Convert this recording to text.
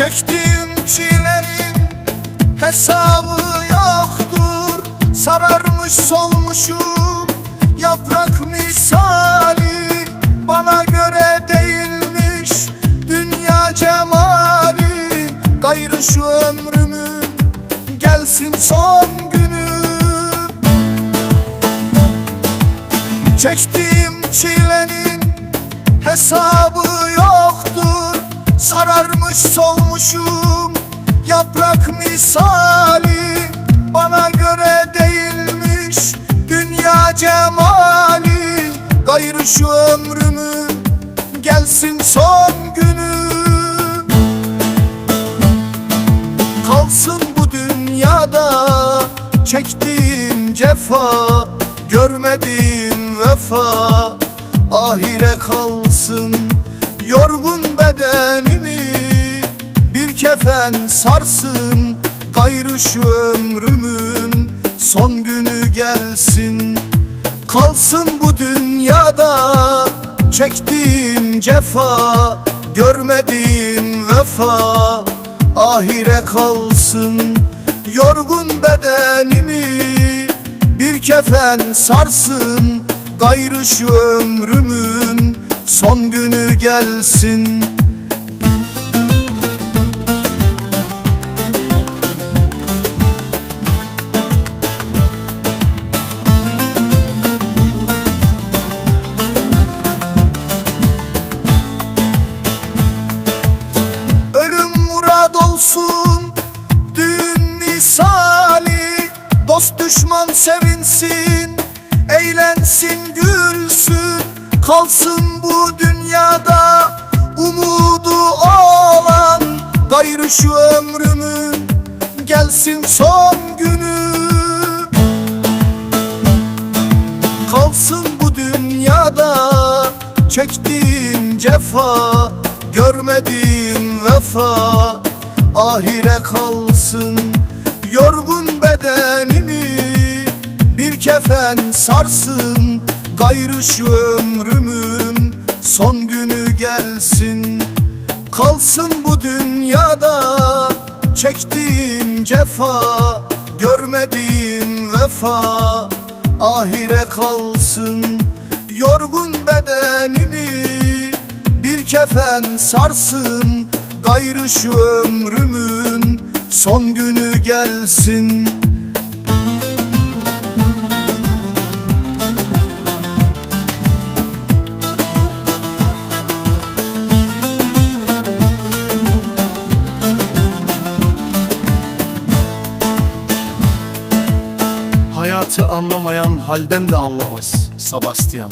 Çektiğim çilenin hesabı yoktur. Sararmış solmuşum yaprak misali. Bana göre değilmiş dünya cemali. Gayrı şu ömrümün gelsin son günü. Çektiğim çilenin hesabı yoktur Sararmış solmuşum. Yaprak misali Bana göre değilmiş. Dünya cemali Gayrı şu ömrümün gelsin son günü. Kalsın bu dünyada çektiğim cefa Görmediğim vefa. Ahire kalsın Yorgun bedenimi bir kefen sarsın Gayrı şu ömrümün son günü gelsin. Kalsın bu dünyada çektiğim cefa Görmediğim vefa ahire kalsın. Yorgun bedenimi bir kefen sarsın Gayrı şu ömrümün son günü gelsin. Ölüm murad olsun düğün misali. Dost düşman sevinsin eğlensin gülsün Kalsın bu dünyada umudu olan Gayrı şu ömrümün gelsin son günü. Kalsın bu dünyada çektiğim cefa Görmediğim vefa. Ahire kalsın Yorgun bedenimi bir kefen sarsın Gayrı şu ömrümün son günü gelsin. Kalsın bu dünyada çektiğim cefa Görmediğim vefa. Ahire kalsın Yorgun bedenimi bir kefen sarsın. Gayrı şu ömrümün son günü gelsin Hayatı anlamayan halden de anlamaz Sebastian